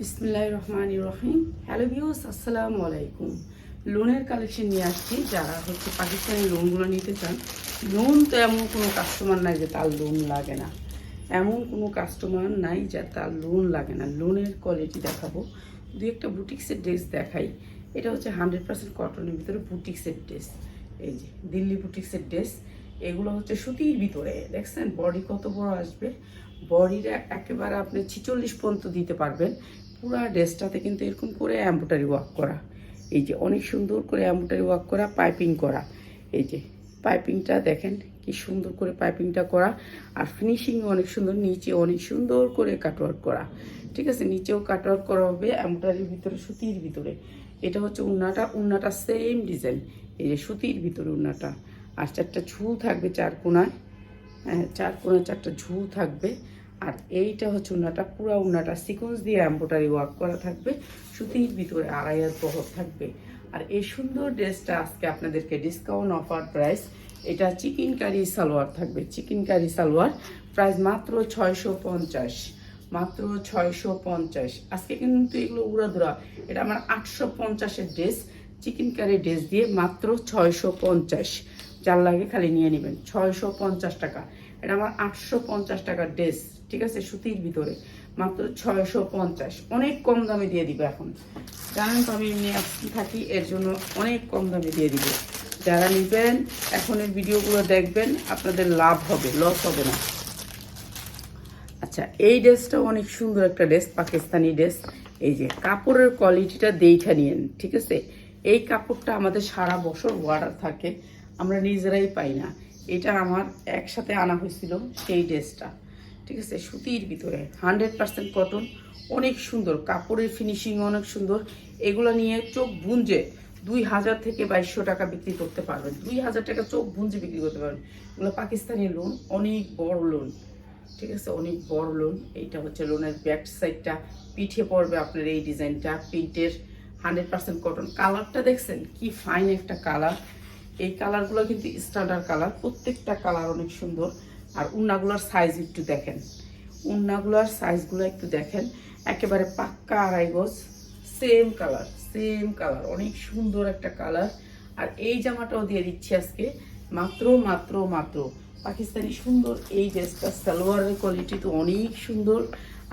বিসমিল্লাহ রহমান রহিম। Hello views আসসালামু আলাইকুম। লোনের কালেকশন নিয়ে আসছি। যারা হচ্ছে পাকিস্তানি লোনগুলো নিতে চান, লোন তো এমন কোনো কাস্টমার নাই যে তার লোন লাগে না। এমন কোনো কাস্টমার নাই যে তার লোন লাগে না। লোনের কোয়ালিটি দেখাবো। দু একটা বুটিক্সের ড্রেস দেখাই। এটা হচ্ছে হান্ড্রেড পার্সেন্ট কটনের ভিতরে বুটিক্সের ড্রেস। এই যে, দিল্লি বুটিক্সের ড্রেস। এগুলো হচ্ছে সুতির ভিতরে। দেখছেন? বডি কত বড় আসবে? বডিটা একেবারে আপনি ছিচল্লিশ পর্যন্ত দিতে পারবেন। পুরা ড্রেসটাতে কিন্তু এরকম করে অ্যাম্বোটারি ওয়ার্ক করা। এই যে অনেক সুন্দর করে অ্যাম্বোটারি ওয়ার্ক করা পাইপিং করা। এই যে পাইপিংটা দেখেন, কি সুন্দর করে পাইপিংটা করা। আর ফিনিশিং অনেক সুন্দর, নিচে অনেক সুন্দর করে কাটওয়ার্ক করা। ঠিক আছে, নিচেও কাটওয়ার্ক করা হবে অ্যাম্বোটারির ভিতরে, সুতির ভিতরে। এটা হচ্ছে উন্নাটা উন্নাটা সেম ডিজাইন এই যে সুতির ভিতরে উন্নাটা। আর চারটা ঝুল থাকবে চার কোনায়। হ্যাঁ চার কোনায় চারটা ঝুল থাকবে। আর এইটা হচ্ছে উনাটা, পুরো উনাটা সিকোয়েন্স দিয়ে এম্ব্রয়ডারি ওয়ার্ক করা থাকবে, সুতির ভিতরে আড়াই হাত বহর থাকবে। আর এই সুন্দর ড্রেসটা আজকে আপনাদেরকে ডিসকাউন্ট অফার প্রাইস এটা চিকেন কারি সালোয়ার থাকবে, চিকেন কারি সালোয়ার। প্রাইস মাত্র ছয়শো পঞ্চাশ, মাত্র ছয়শো পঞ্চাশ। আজকে কিন্তু এগুলো উড়াধুরা, এটা আমার আটশো পঞ্চাশের ড্রেস, চিকেন কারি ড্রেস দিয়ে মাত্র ছয়শো পঞ্চাশ। যার লাগে খালি নিয়ে নেবেন, ছয়শো পঞ্চাশ টাকা। এটা আমার আটশো পঞ্চাশ টাকার ড্রেস। ঠিক আছে, সুতির ভিতরে। মাত্র ছয়শো পঞ্চাশ। অনেক কম দামে দিয়ে দিবে এখন। জানেন তো আমি এমনি থাকি, এর জন্য অনেক কম দামে দিয়ে দিবে। যারা নেবেন, এখন এই ভিডিওগুলো দেখবেন, আপনাদের লাভ হবে লস হবে না। আচ্ছা এই ড্রেসটাও অনেক সুন্দর একটা ড্রেস, পাকিস্তানি ড্রেস। এই যে, কাপড়ের কোয়ালিটিটা দেখে নিয়েন, ঠিক আছে? এই কাপড়টা আমাদের সারা বছর ওয়ার্ডার থাকে, আমরা নিজেরাই পাই না। এটা আমার একসাথে আনা হয়েছিল, সেই ড্রেসটা। ঠিক আছে, সুতির ভিতরে। হান্ড্রেড পার্সেন্ট কটন অনেক সুন্দর। কাপড়ের ফিনিশিং অনেক সুন্দর। এগুলো নিয়ে চোখ বুঞ্জে দুই হাজার থেকে বাইশশো টাকা বিক্রি করতে পারবেন। দুই হাজার টাকা চোখ বুঞ্জে বিক্রি করতে পারবেন। এগুলো পাকিস্তানি লোন অনেক বড় লোন ঠিক আছে, অনেক বড় লোন এইটা হচ্ছে লোনের ব্যাক সাইডটা পিঠে পড়বে আপনার এই ডিজাইনটা। প্রিন্টের হান্ড্রেড পার্সেন্ট কটন কালারটা দেখছেন? কি ফাইন একটা কালার। এই কালারগুলো কিন্তু স্ট্যান্ডার্ড কালার। প্রত্যেকটা কালার অনেক সুন্দর। আর উন্নাগুলোর সাইজ একটু দেখেন। উন্নাগুলোর সাইজগুলো একটু দেখেন। একেবারে পাক্কা আড়াই গজ। সেম কালার সেম কালার অনেক সুন্দর একটা কালার আর এই জামাটাও দিয়ে দিচ্ছি আজকে। মাত্র মাত্র মাত্র। পাকিস্তানি সুন্দর এই ড্রেসটা সালোয়ারের কোয়ালিটি তো অনেক সুন্দর।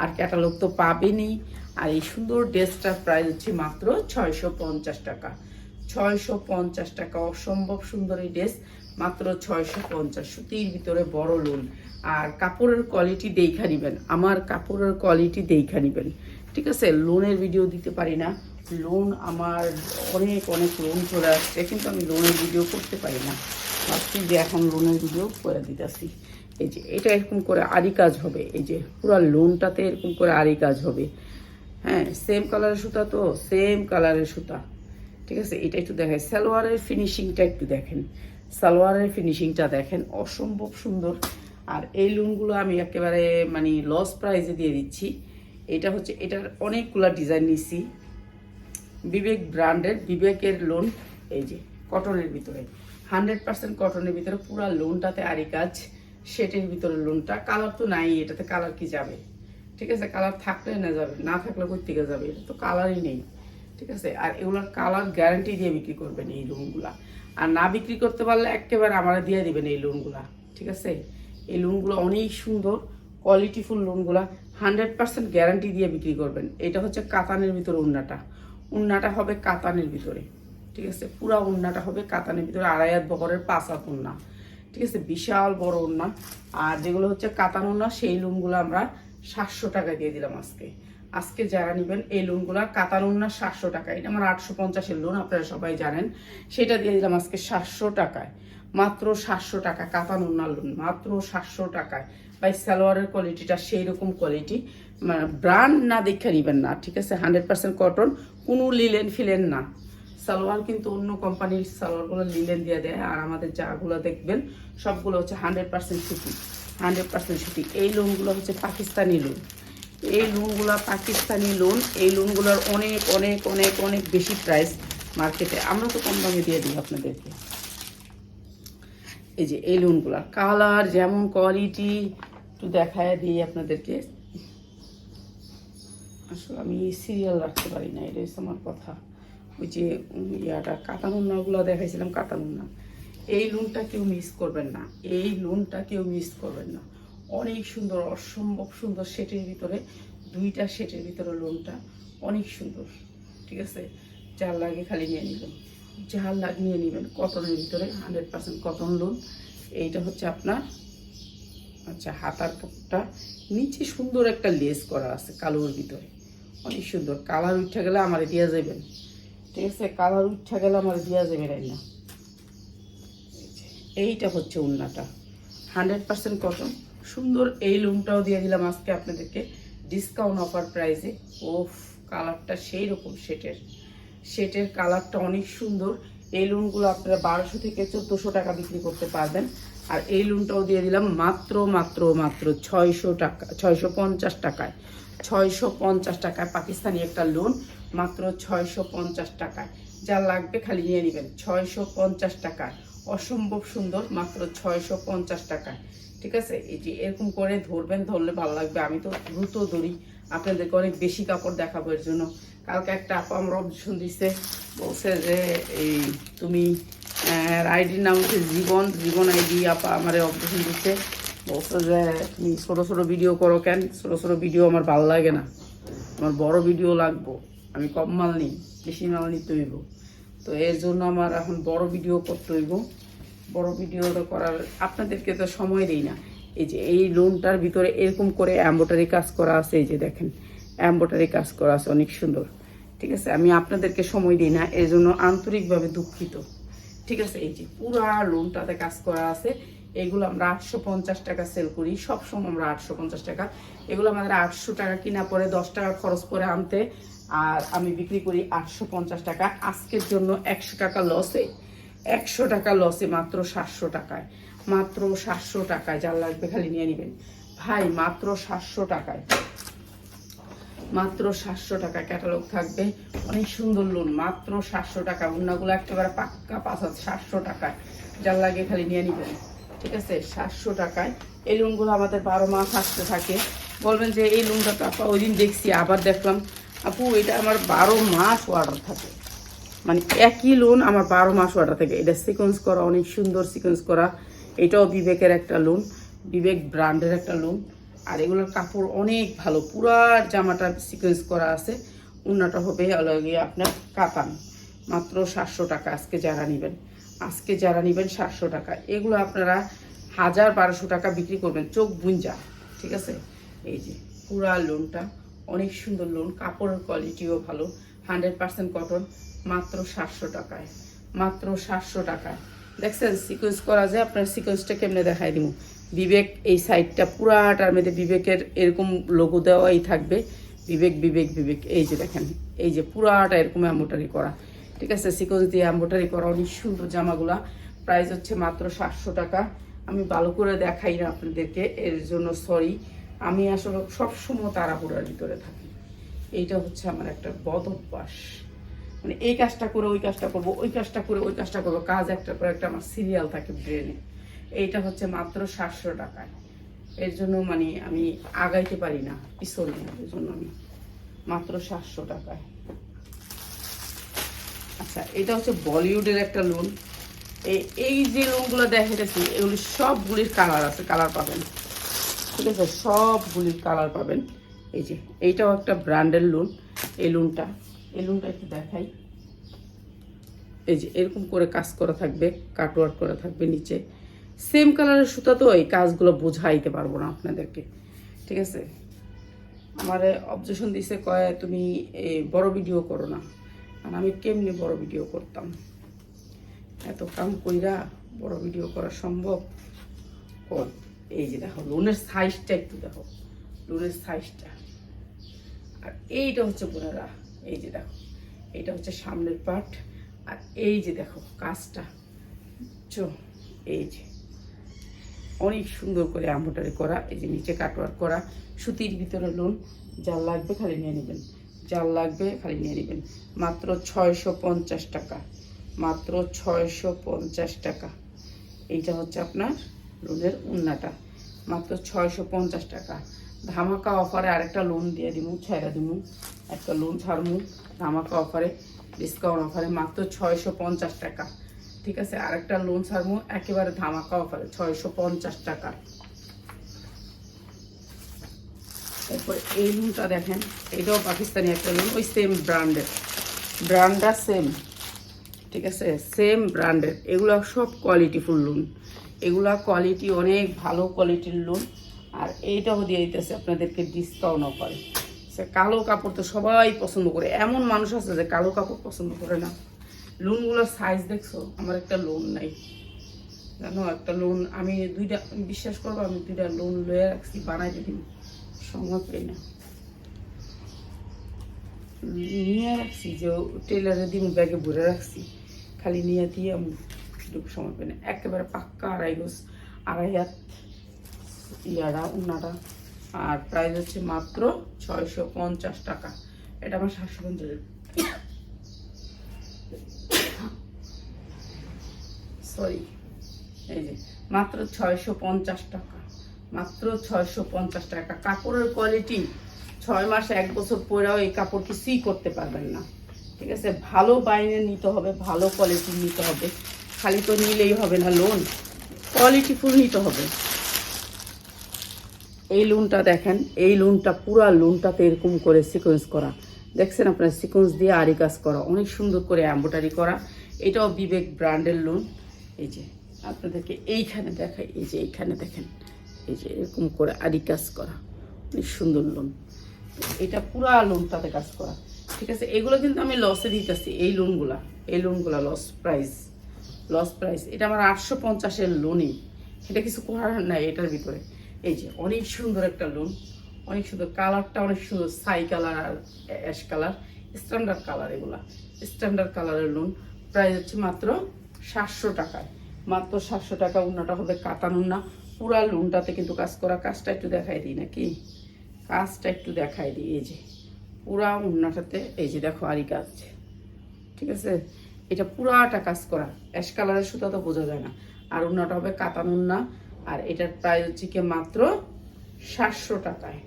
আর ক্যাটালগ তো পাবেনই। আর এই সুন্দর ড্রেসটার প্রাইস হচ্ছে মাত্র ছয়শো পঞ্চাশ টাকা। ছয়শো পঞ্চাশ টাকা। অসম্ভব সুন্দর এই ড্রেস মাত্র ছয়শো পঞ্চাশ। সুতির ভিতরে বড় লোন আর কাপড়ের কোয়ালিটি দেখা নিবেন। আমার কাপড়ের কোয়ালিটি দেখা নিবেন। ঠিক আছে? লোনের ভিডিও দিতে পারি না। লোন আমার অনেক অনেক লোন চলে আসছে, কিন্তু আমি লোনের ভিডিও করতে পারি না। ভাবছি যে এখন লোনের ভিডিও করে দিতেছি। এই যে, এটা এরকম করে আরি কাজ হবে। এই যে, পুরো লোনটাতে এরকম করে আরি কাজ হবে। হ্যাঁ সেম কালারের সুতা তো? সেম কালারের সুতা। ঠিক আছে? এটা একটু দেখেন সালোয়ারের ফিনিশিংটা একটু দেখেন। সালোয়ারের ফিনিশিংটা দেখেন, অসম্ভব সুন্দর। আর এই লোনগুলো আমি একেবারে মানে লস প্রাইজে দিয়ে দিচ্ছি। এটা হচ্ছে, এটার অনেকগুলো ডিজাইন নিচ্ছি বিবেক ব্র্যান্ডের, বিবেকের লোন এই যে কটনের ভিতরে। হান্ড্রেড পার্সেন্ট কটনের ভিতরে, পুরো লোনটাতে আরি কাজ সেটের ভিতরে লোনটা কালার তো নাই, এটাতে কালার কি যাবে? ঠিক আছে কালার থাকলে না যাবে, না থাকলে কই থেকে যাবে? এটা তো কালারই নেই। ঠিক আছে? আর এগুলোর কালার গ্যারান্টি দিয়ে বিক্রি করবেন এই লোনগুলা আর না বিক্রি করতে পারলে একেবারে আমরা দিয়ে দিবেন এই লোনগুলা ঠিক আছে? এই লোনগুলো অনেক সুন্দর কোয়ালিটিফুল লোনগুলা হান্ড্রেড পার্সেন্ট গ্যারান্টি দিয়ে বিক্রি করবেন। এটা হচ্ছে কাতানের ভিতরে উন্নাটা। উন্নাটা হবে কাতানের ভিতরে, ঠিক আছে? পুরা উন্নাটা হবে কাতানের ভিতরে, আড়াই হাত বকরের পাঁচ উন্না, ঠিক আছে? বিশাল বড় উন্না। আর যেগুলো হচ্ছে কাতান উন্না, সেই লোনগুলো আমরা সাতশো টাকা দিয়ে দিলাম আজকে। আজকে যারা নেবেন, এই লোনগুলো কাতার উন্না সাতশো টাকা এটা আমার আটশো পঞ্চাশের লোন আপনারা সবাই জানেন। সেটা দিয়ে দিলাম আজকে সাতশো টাকায়। মাত্র সাতশো টাকা কাতান উন্নার লোন মাত্র সাতশো টাকায়। বা সালোয়ারের কোয়ালিটিটা সেই রকম কোয়ালিটি মানে ব্র্যান্ড না দেখে নেবেন না, ঠিক আছে? হান্ড্রেড পার্সেন্ট কটন কোনো লিলেন ফিলেন না। সালোয়ার কিন্তু অন্য কোম্পানির সালোয়ারগুলো লিলেন দিয়ে দেয়, আর আমাদের যাগুলো দেখবেন, সবগুলো হচ্ছে হান্ড্রেড পার্সেন্ট সুতি, হান্ড্রেড পার্সেন্ট সুতি। এই লোনগুলো হচ্ছে পাকিস্তানি লোন এই লোনগুলো পাকিস্তানি লোন এই লোনগুলোর অনেক অনেক অনেক অনেক বেশি প্রাইস মার্কেটে আমরা তো কম দামে দিয়ে দিই আপনাদেরকে। এই যে এই লোনগুলো কালার যেমন কোয়ালিটি একটু দেখায় দিই আপনাদেরকে। আসলে আমি সিরিয়াল রাখতে পারি না এটা হচ্ছে আমার কথা। ওই যে ইয়াটা কাতানুন নাগুলো দেখাইছিলাম কাতানুন না এই লোনটা কেউ মিস করবেন না। এই লোনটা কেউ মিস করবেন না। অনেক সুন্দর, অসম্ভব সুন্দর সেটের ভিতরে, দুইটা সেটের ভিতরে লোনটা অনেক সুন্দর, ঠিক আছে? যার লাগে খালি নিয়ে নিবেন। যার লাগে নিয়ে নেবেন, কটনের ভিতরে হান্ড্রেড পার্সেন্ট কটন লোন এইটা হচ্ছে আপনার আচ্ছা হাতার পটটা। নিচে সুন্দর একটা লেস করা আছে কালোর ভিতরে। অনেক সুন্দর। কালার উঠা গেলে আমার দিয়া যাবেন ঠিক আছে? কালার উঠা গেলে আমার দিয়া যাবে রাই না। এইটা হচ্ছে উন্নাটা হান্ড্রেড পার্সেন্ট কটন সুন্দর এই লুমটাও দিয়ে দিলাম আজকে আপনাদেরকে ডিসকাউন্ট অফার প্রাইসে ওফ কালারটা সেই রকম সেটের সেটের কালারটা অনেক সুন্দর। এই লুনগুলো আপনারা বারোশো থেকে চোদ্দোশো টাকা বিক্রি করতে পারবেন। আর এই লুনটাও দিয়ে দিলাম মাত্র মাত্র মাত্র ছয়শো টাকা, ছয়শো পঞ্চাশ টাকায়। ছয়শো পঞ্চাশ টাকায় পাকিস্তানি একটা লোন মাত্র ছয়শো পঞ্চাশ টাকায়। যা লাগবে খালি নিয়ে নেবেন। ছয়শো পঞ্চাশ টাকায়। অসম্ভব সুন্দর, মাত্র ছয়শো পঞ্চাশ টাকায়। ঠিক আছে? এই যে এরকম করে ধরবেন, ধরলে ভালো লাগবে। আমি তো দ্রুত ধরি। আপনাদেরকে অনেক বেশি কাপড় দেখাবো এর জন্য। কালকে একটা আপা আমার অবজেশন দিচ্ছে বলছে যে, এই তুমি আইডির নাম হচ্ছে জীবন। জীবন আইডি আপা আমার অবজেশন দিচ্ছে বলছে যে, তুমি ছোটো ছোটো ভিডিও করো কেন? ছোটো ছোটো ভিডিও আমার ভালো লাগে না। আমার বড় ভিডিও লাগবো। আমি কম মাল নিই, বেশি মাল নিতে হইব। তো এর জন্য আমার এখন বড় ভিডিও করতে হইব। বড় ভিডিওটা করার, আপনাদেরকে তো সময় দেই না। এই যে এই লোনটার ভিতরে এরকম করে অ্যাম্বোটারি কাজ করা আছে, এই যে দেখেন অ্যাম্বোটারি কাজ করা আছে, অনেক সুন্দর। ঠিক আছে? আমি আপনাদেরকে সময় দিই না এর জন্য আন্তরিকভাবে দুঃখিত। ঠিক আছে? এই যে পুরা লোনটাতে কাজ করা আছে, এগুলো আমরা আটশো পঞ্চাশ টাকা সেল করি। সবসময় আমরা আটশো পঞ্চাশ টাকা। এগুলো আমাদের আটশো টাকা কিনা পরে দশ টাকা খরচ করে আনতে, আর আমি বিক্রি করি আটশো পঞ্চাশ টাকা। আজকের জন্য একশো টাকা লসে একশো টাকা লসে মাত্র সাতশো টাকায়। মাত্র সাতশো টাকায় যার লাগবে খালি নিয়ে নেবেন। ভাই, মাত্র সাতশো টাকায়। মাত্র সাতশো টাকা ক্যাটালগ থাকবে। অনেক সুন্দর লোন মাত্র সাতশো টাকা অন্যগুলো একেবারে পাক্কা পাঁচ সাতশো টাকায়। যার লাগে খালি নিয়ে নেবেন। ঠিক আছে? সাতশো টাকায়। এই লোনগুলো আমাদের বারো মাস আসতে থাকে। বলবেন যে এই লোনটা তো আপা ওই দিন দেখছি, আবার দেখলাম। আপু, এটা আমার বারো মাস অর্ডার থাকে। মানে একই লোন আমার বারো মাস অর্ডার থাকে। এটা সিকোয়েন্স করা, অনেক সুন্দর সিকোয়েন্স করা। এটাও বিবেকের একটা লোন বিবেক ব্র্যান্ডের একটা লোন আর এগুলোর কাপড় অনেক ভালো, পুরা জামাটা সিকোয়েন্স করা আছে। উন্নাটা হবে গিয়ে আপনার কাতান। মাত্র সাতশো টাকা আজকে যারা নেবেন। আজকে যারা নেবেন সাতশো টাকা। এগুলো আপনারা হাজার বারোশো টাকা বিক্রি করবেন, চোখ বুঞ্জা। ঠিক আছে? এই যে পুরা লোনটা অনেক সুন্দর লোন কাপড়ের কোয়ালিটিও ভালো। হান্ড্রেড পার্সেন্ট কটন, মাত্র সাতশো টাকায়। মাত্র সাতশো টাকায়। দেখছেন সিকোয়েন্স করা যায়, আপনার সিকোয়েন্সটা কেমনে দেখাই দিব বিবেক এই সাইডটা পুরাটার মধ্যে বিবেকের এরকম লোগো দেওয়াই থাকবে। বিবেক বিবেক বিবেক, এই যে দেখেন, এই যে পুরাটা এরকম অ্যাম্বোটারি করা। ঠিক আছে সিকোয়েন্স দিয়ে অ্যাম্বোটারি করা অনেক সুন্দর জামাগুলা। প্রাইস হচ্ছে মাত্র সাতশো টাকা। আমি ভালো করে দেখাই না আপনাদেরকে, এর জন্য সরি আমি আসলে সবসময় তাড়াহুড়ার ভিতরে থাকি। এইটা হচ্ছে আমার একটা বদ অভ্যাস। মানে এই কাজটা করে, ওই কাজটা করব, ওই কাজটা করে, ওই কাজটা করব, কাজ একটা পর একটা আমার সিরিয়াল থাকে ব্রেনে। এইটা হচ্ছে মাত্র সাতশো টাকায়। এর জন্য মানে আমি আগাইতে পারি না পিছনে, এর জন্য আমি মাত্র সাতশো টাকায়। আচ্ছা এটা হচ্ছে বলিউডের একটা লোন এই যে লোনগুলো দেখাইতেছি এগুলি সবগুলির কালার আছে কালার পাবেন। ঠিক আছে? সবগুলির কালার পাবেন। এই যে, এইটাও একটা ব্র্যান্ডের লোন এই লুনটা এই লুনটা একটু দেখাই। এই যে, এরকম করে কাজ করা থাকবে কাটওয়ার্ক করা থাকবে নিচে। সেম কালারের সুতা তো এই কাজগুলো বোঝাইতে পারব না আপনাদেরকে, ঠিক আছে? আমার অবজেশন দিছে, কয়, তুমি এই বড় ভিডিও করো না। আর আমি কেমনি বড় ভিডিও করতাম? এত কাম কইরা বড় ভিডিও করা সম্ভব? কর এই যে দেখো লোনের সাইজটা একটু দেখো। লোনের সাইজটা আর এইটা হচ্ছে বোনেরা, এই যে দেখো, এইটা হচ্ছে সামনের পার্ট, আর এই যে দেখো কাজটা, চো, এই যে। অনেক সুন্দর করে এম্ব্রয়ডারি করা, এই যে নিচে কাটওয়ার্ক করা, সুতির ভিতরে লোন যার লাগবে খালি নিয়ে নেবেন, যার লাগবে খালি নিয়ে নেবেন। মাত্র ছয়শো পঞ্চাশ টাকা, মাত্র ছয়শো পঞ্চাশ টাকা। এইটা হচ্ছে আপনার লোনের উন্নাটা, মাত্র ছয়শো পঞ্চাশ টাকা। ধামাকা অফারে আরেকটা লোন দিয়ে দিমু, ছেড়ে দিমু। একটা লোন ছাড়মু, ধামাকা অফারে ডিসকাউন্ট অফারে মাত্র ছয়শো পঞ্চাশ টাকা। ঠিক আছে, আরেকটা লোন ছাড়মু, একেবারে ধামাকা অফারে ছয়শো পঞ্চাশ টাকা। তারপর এই লোনটা দেখেন, এটাও পাকিস্তানি একটা লোন ওই সেম ব্র্যান্ডের ব্র্যান্ডটা সেম ঠিক আছে সেম ব্র্যান্ডের এগুলো সব কোয়ালিটিফুল লোন এগুলা কোয়ালিটি অনেক ভালো কোয়ালিটির লোন আর এইটাও দিয়ে দিতেছে আপনাদেরকে ডিসকাউন্ট অফারে সে কালো কাপড় তো সবাই পছন্দ করে। এমন মানুষ আছে যে কালো কাপড় পছন্দ করে না। লোনগুলোর সাইজ দেখছ? আমার একটা লোন নাই। জানো, একটা লোন আমি দুইটা বিশ্বাস করব, আমি দুইটা লোন লয়ে রাখছি, বানাই দিই সময় পাই না। নিয়ে রাখছি যে টেলারে দিন ব্যাগে ভরে রাখছি। খালি নিয়ে দিয়ে আমি। সময় পাই না একেবারে পাক্কা আড়াই গোস আড়াই হাত। ইয়ারা উন্নাটা আর প্রাইস হচ্ছে মাত্র ছয়শো পঞ্চাশ টাকা। এটা আমার সাতশো পঞ্চাশ সরি এই যে, মাত্র ছয়শো পঞ্চাশ টাকা। মাত্র ছয়শো পঞ্চাশ টাকা। কাপড়ের কোয়ালিটি ছয় মাস এক বছর পরেও এই কাপড় কিছুই করতে পারবেন না। ঠিক আছে? ভালো বাইনে নিতে হবে, ভালো কোয়ালিটি নিতে হবে। খালি তো নিলেই হবে না লোন কোয়ালিটি ফুল নিতে হবে। এই লোনটা দেখেন, এই লোনটা পুরা লোনটাতে এরকম করে সিকোয়েন্স করা। দেখছেন আপনার সিকোয়েন্স দিয়ে আরি কাজ করা, অনেক সুন্দর করে এম্বোটারি করা। এটাও বিবেক ব্র্যান্ডের লোন এই যে, আপনাদেরকে এইখানে দেখাই, এই যে এইখানে দেখেন, এই যে এরকম করে আরি কাজ করা। অনেক সুন্দর লোন এটা পুরা লোনটাতে কাজ করা। ঠিক আছে, এগুলো কিন্তু আমি লসে দিতেছি, এই লোনগুলা এই লোনগুলা লস প্রাইস লস প্রাইস এটা আমার আটশো পঞ্চাশের লোনই এটা কিছু করার নাই এটার ভিতরে। এই যে অনেক সুন্দর একটা লোন অনেক সুন্দর কালারটা অনেক সুন্দর সাই কালার আর অ্যাশ কালার স্ট্যান্ডার্ড কালার এগুলা। স্ট্যান্ডার্ড কালারের লোন প্রাইস হচ্ছে মাত্র সাতশো টাকায়। মাত্র সাতশো টাকা উন্নাটা হবে কাতান উন্না। পুরা লোনটাতে কিন্তু কাজ করা, কাজটা একটু দেখাই দিই নাকি? কাজটা একটু দেখাই দিই, এই যে। পুরা উন্নাটাতে, এই যে দেখো আরি কাজ ঠিক আছে? এটা পুরাটা কাজ করা। অ্যাশ কালারের সুতা তো বোঝা যায় না। আর উন্নাটা হবে কাতান উন্না। আর এটার প্রাইস হচ্ছে কি মাত্র সাতশো টাকায়,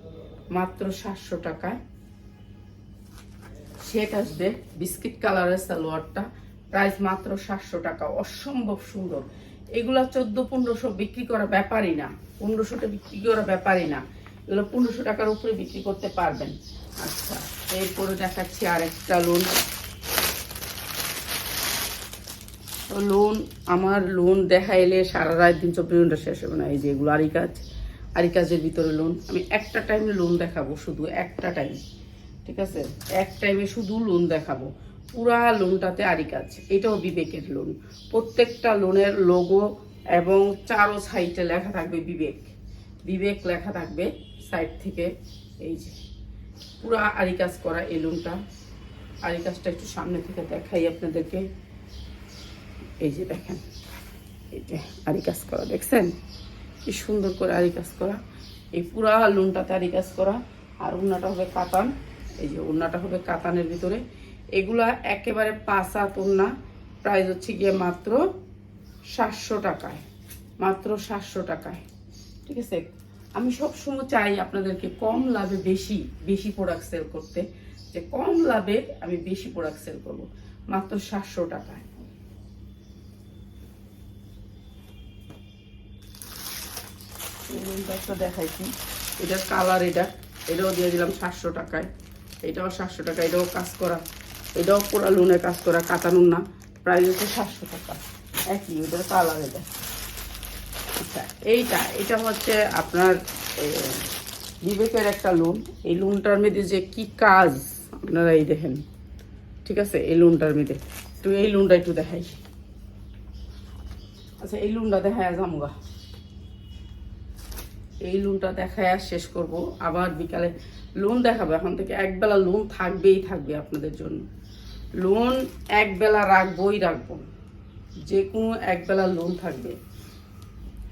মাত্র সাতশো টাকায়। শেট আসবে বিস্কিট কালারের সালোয়ারটা, প্রাইস মাত্র সাতশো টাকা, অসম্ভব সুন্দর। এগুলা চোদ্দ পনেরোশো বিক্রি করা ব্যাপারই না, পনেরোশোটা বিক্রি করা ব্যাপারই না। এগুলো পনেরোশো টাকার উপরে বিক্রি করতে পারবেন। আচ্ছা এরপরে দেখাচ্ছি আরেকটা লোন লোন আমার লোন দেখাইলে সারা রাত দিন চব্বিশ ঘণ্টা শেষ হবে না। এই যে এগুলো আরি কাজ, আরি কাজের ভিতরে লোন আমি একটা টাইম লোন দেখাবো, শুধু একটা টাইম ঠিক আছে? এক টাইমে শুধু লোন দেখাবো। পুরা লোনটাতে আরি কাজ। এটাও বিবেকের লোন প্রত্যেকটা লোনের লোগো এবং চারো সাইডে লেখা থাকবে বিবেক। বিবেক লেখা থাকবে সাইড থেকে। এই যে, পুরা আরি কাজ করা এই লোনটা আরি কাজটা একটু সামনে থেকে দেখাই আপনাদেরকে। এই যে দেখেন, এই যে আরি কাজ করা, দেখছেন? কি সুন্দর করে আরি কাজ করা। এই পুরা লুনটাতে আরি কাজ করা, আর উন্নাটা হবে কাতান। এই যে উন্নাটা হবে কাতানের ভিতরে। এগুলা একেবারে পাঁচা উন্না। প্রাইস হচ্ছে গিয়ে মাত্র সাতশো টাকায়। মাত্র সাতশো টাকায়। ঠিক আছে? আমি সবসময় চাই আপনাদেরকে কম লাভে বেশি বেশি প্রোডাক্ট সেল করতে। যে কম লাভে আমি বেশি প্রোডাক্ট সেল করব। মাত্র সাতশো টাকায়। দেখাইছি। এটার কালার এটা। এটাও দিয়ে দিলাম সাতশো টাকায়। এটাও সাতশো টাকা, এটাও কাজ করা। এটাও পুরা লুনে কাজ করা না। প্রাইস হচ্ছে সাতশো টাকা। একই কালার এটা। আচ্ছা এইটা, এটা হচ্ছে আপনার বিবেকের একটা লোন এই লোনটার মধ্যে যে কি কাজ, আপনারা এই দেখেন। ঠিক আছে? এই লোনটার মধ্যে। একটু এই লোনটা একটু দেখাই। আচ্ছা এই লোনটা দেখায় জামুগা এই লোনটা দেখায় আর শেষ করব। আবার বিকালে লোন দেখাবো। এখন থেকে একবেলা লোন থাকবেই থাকবে আপনাদের জন্য। লোন একবেলা রাখবোই রাখব। যে কোনো একবেলা লোন থাকবে।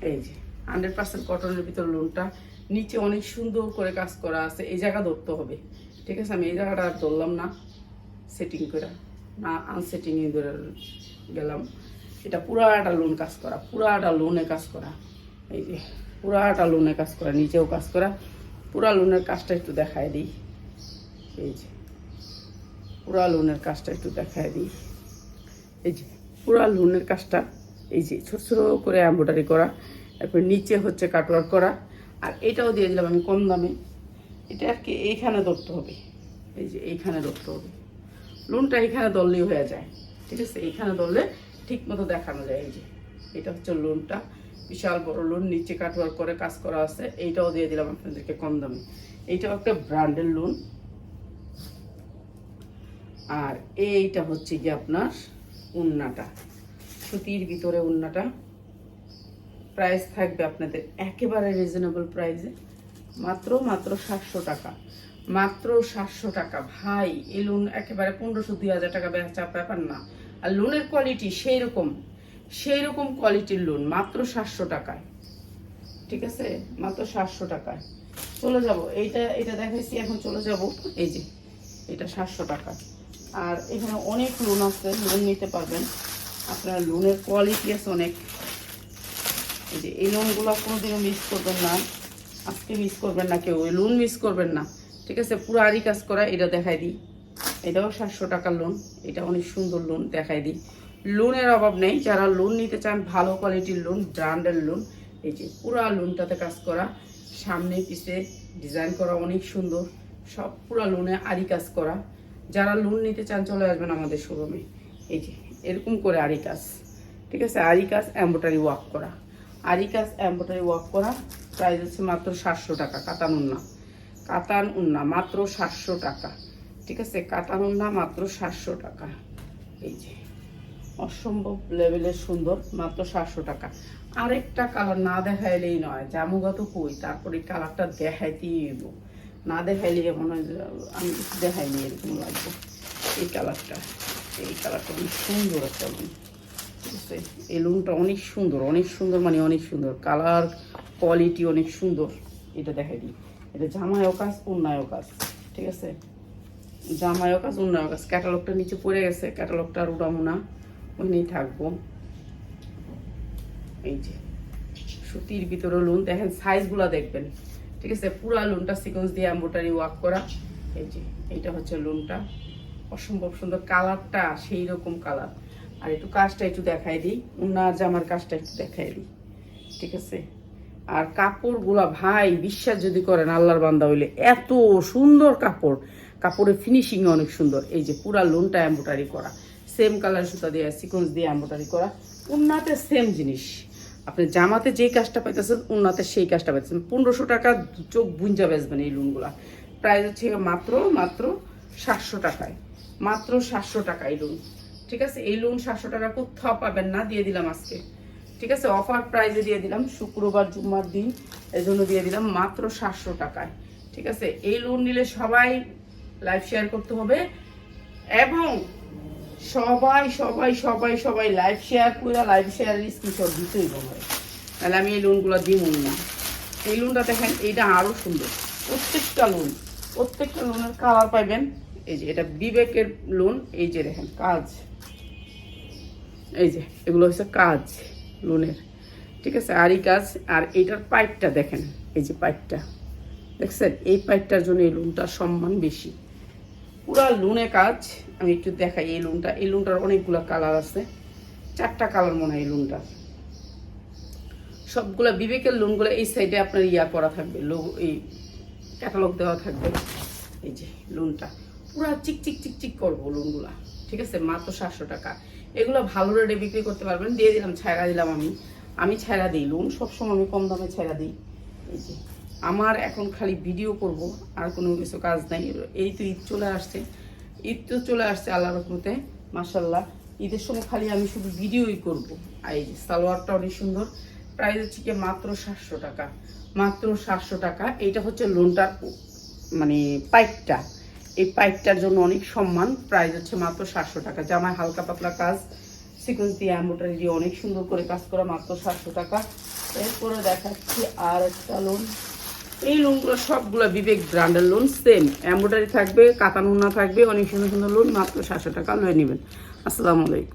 এই যে হান্ড্রেড পার্সেন্ট কটনের ভিতর লোনটা নিচে অনেক সুন্দর করে কাজ করা আছে। এই জায়গা ধরতে হবে। ঠিক আছে, আমি এই জায়গাটা আর ধরলাম না। সেটিং করে, না আনসেটিংয়ে ধরে গেলাম। এটা পুরাটা লোন কাজ করা, পুরাটা লোনে কাজ করা। এই যে পুরাটা লোনে কাজ করা নিচেও কাজ করা। পুরা লোনের কাজটা একটু দেখায় দিই। এই যে, পুরা লোনের কাজটা একটু দেখায় দিই। এই যে, পুরা লোনের কাজটা, এই যে, ছোট ছোট করে এম্ব্রয়ডারি করা তারপর নিচে হচ্ছে কাটওয়ার্ক করা, আর এটাও দিয়ে দিলাম আমি কম দামে। এটা আর কি এইখানে ধরতে হবে। এই যে, এইখানে ধরতে হবে। লোনটা এইখানে দললেই হয়ে যায়। ঠিক আছে, এইখানে দললে ঠিক মতো দেখানো যায়। এই যে, এটা হচ্ছে লোনটা। বিশাল বড় লোন নিচে কাটওয়ার্ক করে কাজ করা আছে, এইটাও দিয়ে দিলাম আপনাদেরকে কম দামে। এইটাও একটা ব্র্যান্ডের লোন আর এইটা হচ্ছে কি আপনার উন্নাটা। সুতির ভিতরে উন্নাটা। প্রাইস থাকবে আপনাদের একেবারে রিজনেবল প্রাইসে মাত্র মাত্র সাতশো টাকা। মাত্র সাতশো টাকা। ভাই, এই লোন একেবারে পনেরোশো, দুই হাজার টাকা বেচা ব্যাপার না। আর লোনের কোয়ালিটি সেই রকম সেই রকম কোয়ালিটির লোন মাত্র সাতশো টাকায়। ঠিক আছে? মাত্র সাতশো টাকায়। চলে যাব। এইটা, এটা দেখাইছি, এখন চলে যাব। এই যে, এটা সাতশো টাকা। আর এখানে অনেক লোন আছে লোন নিতে পারবেন। আপনার লোনের কোয়ালিটি আছে অনেক। এই যে, এই লোনগুলো কোনোদিনও মিস করবেন না। আজকে মিস করবেন না কেউ। লোন মিস করবেন না। ঠিক আছে? পুরো আরি কাজ করা, এটা দেখাই দিই। এটাও সাতশো টাকার লোন এটা অনেক সুন্দর লোন দেখাই দিই। লোনের অভাব নেই। যারা লোন নিতে চান, ভালো কোয়ালিটির লোন ব্র্যান্ডের লোন এই যে পুরো লোনটাতে কাজ করা, সামনে পিছে ডিজাইন করা অনেক সুন্দর, সব পুরো লোনে আরি কাজ করা। যারা লোন নিতে চান, চলে আসবেন আমাদের শোরুমে এই যে, এরকম করে আরি কাজ। ঠিক আছে? আরি কাজ এম্ব্রয়ডারি ওয়ার্ক করা। আরি কাজ এম্ব্রয়ডারি ওয়ার্ক করা প্রাইস হচ্ছে মাত্র সাতশো টাকা, কাতান উন্না। কাতান উন্না, মাত্র সাতশো টাকা। ঠিক আছে? কাতান উন্না, মাত্র সাতশো টাকা। এই যে অসম্ভব লেভেলের সুন্দর, মাত্র সাতশো টাকা। আরেকটা কালার না দেখাইলেই নয় জামুগত কই? তারপরে কালারটা দেখাইতেই না দেখাইলে মনে হয় আমি দেখাইনি এরকম লাগবে। এই কালারটা এই কালারটা অনেক সুন্দর একটা লুন এই লুনটা অনেক সুন্দর অনেক সুন্দর মানে অনেক সুন্দর। কালার কোয়ালিটি অনেক সুন্দর। এটা দেখাই দিই। এটা জামায়ও কাজ অন্যায়ও কাজ ঠিক আছে? জামায়ও কাজ অন্যায়ও কাজ ক্যাটালগটা নিচে পড়ে গেছে। ক্যাটালগটা আর উড়ামো না। ওইখানেই থাকব। এই যে, সুতির ভিতরে লোন দেখেন সাইজগুলো দেখবেন। ঠিক আছে, পুরা লোনটা সিকোয়েন্স দিয়ে এম্বোটারি ওয়ার্ক করা। এই যে, এইটা হচ্ছে লোনটা অসম্ভব সুন্দর কালারটা সেই রকম কালার আর একটু কাজটা একটু দেখাই দিই। উনার জামার কাজটা একটু দেখাই দিই। ঠিক আছে? আর কাপড়গুলা, ভাই, বিশ্বাস যদি করেন আল্লাহর বান্দা হইলে, এত সুন্দর কাপড়। কাপড়ের ফিনিশিং অনেক সুন্দর। এই যে পুরা লোনটা এম্বোটারি করা। সেম কালার সুতা দিয়ে সিকোয়েন্স দিয়ে এম্বোটারি করা, উন্নাতে সেম জিনিস। আপনি জামাতে যেই কাজটা পাইতেছেন, উন্নাতে সেই কাজটা পাইতেছেন। পনেরোশো টাকা চোখ বুঞ্জা বেচবেন এই লোনগুলা প্রাইস হচ্ছে মাত্র মাত্র সাতশো টাকায়। মাত্র সাতশো টাকা এই লোন ঠিক আছে? এই লোন সাতশো টাকা কোথাও পাবেন না, দিয়ে দিলাম আজকে। ঠিক আছে? অফার প্রাইজে দিয়ে দিলাম, শুক্রবার, জুম্মার দিন এই জন্য দিয়ে দিলাম মাত্র সাতশো টাকায়। ঠিক আছে? এই লোন নিলে সবাই লাইভ শেয়ার করতে হবে এবং সবাই সবাই সবাই সবাই লাইভ শেয়ার করে লাইভ শেয়ারের স্ক্রিনশট দিতেই হবে তাহলে আমি এই লোনগুলো দিব না। এই লোনটা দেখেন, এইটা আরও সুন্দর। প্রত্যেকটা লোন প্রত্যেকটা লোনের কালার পাইবেন। এই যে, এটা বিবেকের লোন এই যে দেখেন, কাজ। এই যে, এগুলো হচ্ছে কাজ লোনের ঠিক আছে? আর এই কাজ, আর এইটার পাইপটা দেখেন, এই যে পাইপটা দেখছেন? এই পাইপটার জন্য এই লোনটার সম্মান বেশি। পুরা লোনে কাজ। আমি একটু দেখাই এই লোনটা। এই লোনটার অনেকগুলো কালার আছে। চারটা কালার মনে হয় এই লোনটার। সবগুলা বিবেকের লোনগুলো এই সাইডে আপনার ইয়া করা থাকবে লো এই ক্যাটালগ দেওয়া থাকবে। এই যে লোনটা। পুরা চিক চিক চিক চিক করব লোনগুলা। ঠিক আছে? মাত্র সাতশো টাকা। এগুলো ভালো রেটে বিক্রি করতে পারবেন। দিয়ে দিলাম ছায়রা দিলাম আমি। আমি ছায়রা দিই লোন। সবসময় আমি কম দামে ছায়রা দিই। এই যে। আমার এখন খালি ভিডিও করব, আর কোনো কিছু কাজ নাই। এই তো ঈদ চলে আসছে। ঈদ তো চলে আসছে আল্লাহ রহমতে মাসাল্লাহ ঈদের সময় খালি আমি শুধু ভিডিওই করব। এই সালোয়ারটা অনেক সুন্দর। প্রাইস হচ্ছে কি মাত্র সাতশো টাকা। মাত্র সাতশো টাকা। এইটা হচ্ছে লোনটার মানে পাইপটা। এই পাইপটার জন্য অনেক সম্মান। প্রাইস হচ্ছে মাত্র সাতশো টাকা। জামায় হালকা পাতলা কাজ। সিকুয়েন্স দিয়ে এম্বোটারি দিয়ে অনেক সুন্দর করে কাজ করা মাত্র সাতশো টাকা। এরপরে দেখাচ্ছি আর একটা লোন। এই লোনগুলো সবগুলো বিবেক ব্র্যান্ডের লোন সেম এম্ব্রয়ডারি থাকবে, কাতানুনা থাকবে, অনেক সুন্দর সুন্দর লোন মাত্র সাতশো টাকা লয়ে নেবেন। আসসালামু আলাইকুম।